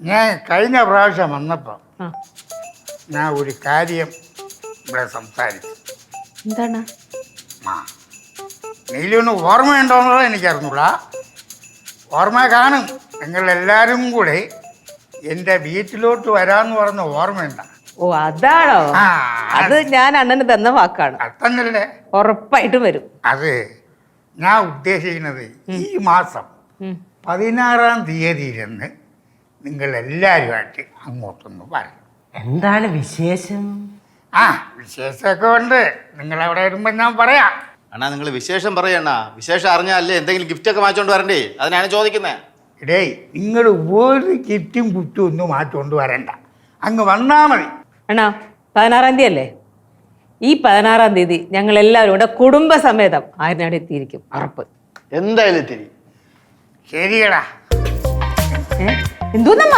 ഞാൻ കഴിഞ്ഞ പ്രാവശ്യം വന്നപ്പോൾ ആ. ഞാൻ ഒരു കാര്യം ഇവിടെ സംസാരിച്ചു. എന്താണ്? ആ. നീലൊന്ന് ഓർമ്മയുണ്ടോന്നുള്ളത് എനിക്കറിഞ്ഞൂടാ. ഓർമ്മ കാണും. നിങ്ങളെല്ലാവരും കൂടെ എന്റെ വീട്ടിലോട്ട് വരാന്ന് പറഞ്ഞ ഓർമ്മയുണ്ട. ഓ അതാണോ? ആ അത് ഞാൻ അണ്ണന് തന്ന വാക്കാണ്. അത്തന്നല്ലേ? ഉറപ്പായിട്ടും വരും. അത്. ഞാൻ ഉദ്ദേശിക്കുന്നത് ഈ മാസം ഉം. പതിനാറാം തീയതിയിലെന്ന് നിങ്ങൾ എല്ലാവരുമായിട്ട് അങ്ങോട്ടൊന്ന് പറയും എന്താണ് വിശേഷം? ആ വിശേഷമൊക്കെ ഉണ്ട്. നിങ്ങൾ അവിടെ വരുമ്പോൾ ഞാൻ പറയാം. അണ്ണാ നിങ്ങൾ വിശേഷം പറയണ്ണ വിശേഷം അറിഞ്ഞാലേ എന്തെങ്കിലും ഗിഫ്റ്റ് ഒക്കെ വാങ്ങിച്ചോണ്ട് വരണ്ടേ? അതിനാണ് ചോദിക്കുന്നത് ഇടേ നിങ്ങൾ ഒരു ഗിഫ്റ്റും കുറ്റും ഒന്നും മാറ്റോണ്ട് വരണ്ട. അങ്ങ് വന്നാ മതി. അണ്ണാ പതിനാറാം തീയതി അല്ലേ ഈ പതിനാറാം തീയതി ഞങ്ങൾ എല്ലാവരും കൂടെ കുടുംബസമേതം ആരിനാട് എത്തിയിരിക്കും? ഉറപ്പ്. എന്തായാലും തിരി ശരിയടാ. ഏ? എന്തോന്നമ്മ?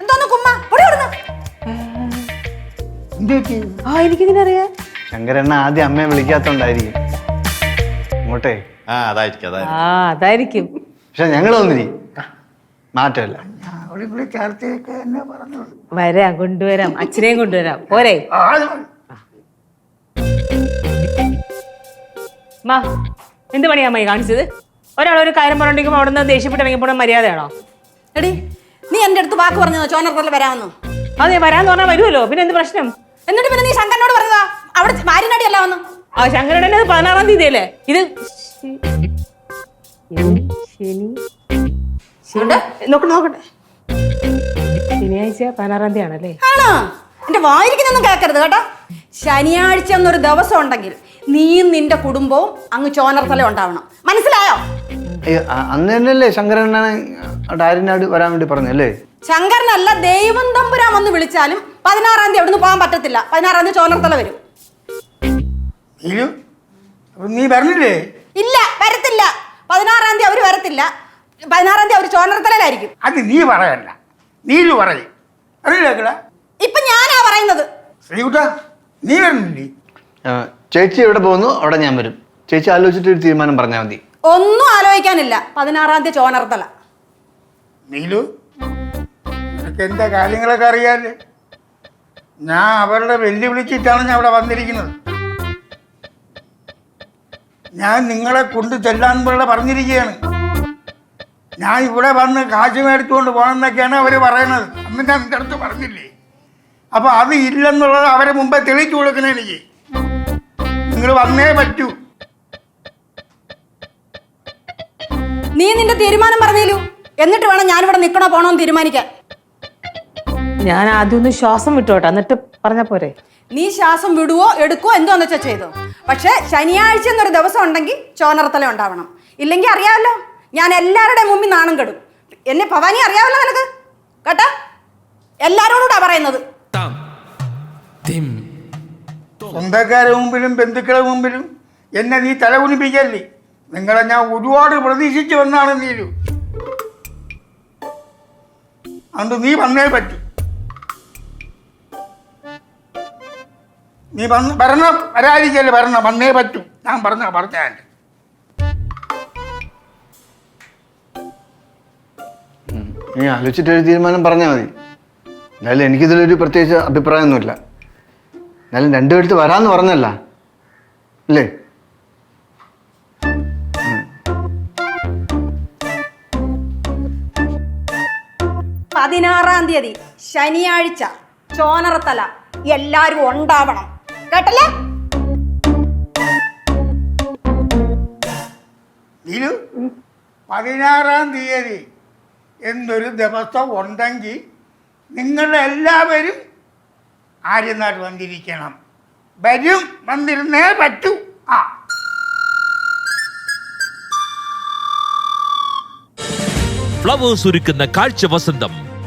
എന്തോന്ന് കുമ്മ? എന്ത് പറ്റി ആ എനിക്കിങ്ങനെ അറിയാ ശങ്കരണ്ണ ആദ്യം അമ്മയെ വിളിക്കാത്തോണ്ടായിരിക്കും. ഇങ്ങോട്ടേ. ആ അതായിരിക്കും അതായിരിക്കും. ആ അതായിരിക്കും. പക്ഷെ ഞങ്ങൾ വന്നിരി മാറ്റമല്ല. ഞാൻ അവിടെ ഇവിടെ ചർച്ചയൊക്കെ എന്നെ പറഞ്ഞു വരാം കൊണ്ടുവരാം. അച്ഛനെയും കൊണ്ടുവരാം. പോരെ. ആ, അത് മതി. മാ എന്ത് പണിയാ അമ്മയെ കാണിച്ചത്? ഒരാൾ ഒരു കാര്യം പറഞ്ഞിട്ടുണ്ടെങ്കിൽ അവിടെ നിന്ന് ദേഷ്യപ്പെട്ട് പോണ മര്യാദയാണോ? എടി നീ എന്റെ അടുത്ത് വാക്ക് പറഞ്ഞതോ ചോനർത്തല്ല വരാമെന്ന്? അതെ വരാന്ന് പറഞ്ഞാൽ വരുമല്ലോ പിന്നെ എന്ത് പ്രശ്നം? എന്നിട്ട് പിന്നെ നീ ശങ്കരനോട് പറഞ്ഞതാ? അവിടെ വാരിനാടി അല്ല വന്നു. ആ ശങ്കരനെ അത് പതിനാറാം തീയതി അല്ലേ? ഇത് ശനി നോക്കട്ടെ നോക്കട്ടെ. ശനിയാഴ്ച പതിനാറാം തീയതി ആണല്ലേ? ആണോ? എന്റെ വായിരിക്കുന്നൊന്നും കേൾക്കരുത് കേട്ടോ. ശനിയാഴ്ച എന്നൊരു ദിവസം ഉണ്ടെങ്കിൽ നീയും നിന്റെ കുടുംബവും അങ്ങ് ചോനർത്തല ഉണ്ടാവണം. മനസ്സിലായോ? അന്ന് തന്നെയല്ലേ ശങ്കരണ്ണനെ ഡാരിനാട് വരാൻ വേണ്ടി പറഞ്ഞല്ലേ ശങ്കരനല്ല ദൈവം തമ്പുരാൻ വന്ന് വിളിച്ചാലും പതിനാറാം തീയതി അവിടുന്ന് പോകാൻ പറ്റത്തില്ല. പതിനാറാം തീയതി ചോലർത്തല വരും. അപ്പൊ നീ പറഞ്ഞില്ലേ ഇല്ല വരത്തില്ല. പതിനാറാം തീയതി അവർ വരത്തില്ല. പതിനാറാം തീയതി അവർ ചോനർത്തലായിരിക്കും അത് നീ പറയണ്ട. നീലു പറയും. ഇപ്പൊ ഞാനാ പറയുന്നത്. ശ്രീകുട്ട നീ വരുന്നില്ലേ ആ, ചേച്ചി എവിടെ പോകുന്നു? അവിടെ ഞാൻ വരും. ചേച്ചി ആലോചിച്ചിട്ട് ഒരു തീരുമാനം പറഞ്ഞാൽ മതി. ഒന്നും ആലോചിക്കാനില്ല. പതിനാറാം തീയതി ചോനർത്തല നീലു നിനക്ക് എന്താ കാര്യങ്ങളൊക്കെ അറിയാല്ലേ ഞാൻ അവരുടെ വെല്ലുവിളിച്ചിട്ടാണ് ഞാൻ അവിടെ വന്നിരിക്കുന്നത്. ഞാൻ നിങ്ങളെ കൊണ്ട് ചെല്ലാൻ പിള്ള പറഞ്ഞിരിക്കുകയാണ്. ഞാൻ ഇവിടെ വന്ന് കാശ് മേടിച്ചുകൊണ്ട് പോകണമെന്നൊക്കെയാണ് അവർ പറയണത് അന്ന് ഞാൻ നിന്റെ അടുത്ത് പറഞ്ഞില്ലേ? അപ്പൊ അത് ഇല്ലെന്നുള്ളത് അവരെ മുമ്പേ തെളിയിച്ചു കൊടുക്കണേ എനിക്ക്. നിങ്ങൾ വന്നേ പറ്റൂ. നീ നിന്റെ തീരുമാനം പറഞ്ഞേലു. എന്നിട്ട് വേണം ഞാനിവിടെ നിൽക്കണോ പോണോ എന്ന് തീരുമാനിക്കാൻ. ഞാൻ ആദ്യം ഒന്ന് ശ്വാസം വിട്ടോട്ടെ എന്നിട്ട് പറഞ്ഞ പോരെ. നീ ശ്വാസം വിടുവോ എടുക്കുവോ എന്തോന്ന് വെച്ചാൽ ചെയ്തോ. പക്ഷെ ശനിയാഴ്ച എന്നൊരു ദിവസം ഉണ്ടെങ്കിൽ ചോനർത്തല ഉണ്ടാവണം. ഇല്ലെങ്കിൽ അറിയാമല്ലോ ഞാൻ എല്ലാവരുടെയും മുമ്പിൽ നാണം കെടും. എന്നെ ഭവാനി അറിയാമല്ലോ നിനക്ക്? കേട്ടാ? എല്ലാരോടാ പറയുന്നത്. സ്വന്തക്കാരുടെ മുമ്പിലും ബന്ധുക്കളുടെ മുമ്പിലും എന്നെ നീ തലകുനിപ്പിക്കല്ലേ? നിങ്ങളെ ഞാൻ ഒരുപാട് പ്രതീക്ഷിച്ചു വന്നാണ് നീലു അതുകൊണ്ട് നീ വന്നേ പറ്റൂ. നീ വന്ന് വരണം വരാതിരിക്കല്ലേ വരണം വന്നേ പറ്റൂ. ഞാൻ പറഞ്ഞ പറഞ്ഞാൽ. നീ ആലോചിച്ചിട്ടൊരു തീരുമാനം പറഞ്ഞാൽ മതി. എന്നാലും എനിക്കിതിലൊരു പ്രത്യേകിച്ച് അഭിപ്രായമൊന്നുമില്ല. എന്നാലും രണ്ടുപേർത്ത് വരാമെന്ന് പറഞ്ഞല്ല അല്ലേ? പതിനാറാം തീയതി ശനിയാഴ്ച ചോനറത്തല. എല്ലാരും ഉണ്ടാവണം. കേട്ടല്ലേ? പതിനാറാം തീയതി എന്നൊരു ദിവസം ഉണ്ടെങ്കിൽ നിങ്ങളെല്ലാവരും ആര്യനാട് വന്നിരിക്കണം. വരും വന്നിരുന്നേ പറ്റൂ. ആ. ഫ്ലവേഴ്സ് ഒരുക്കുന്ന കാഴ്ച വസന്തം.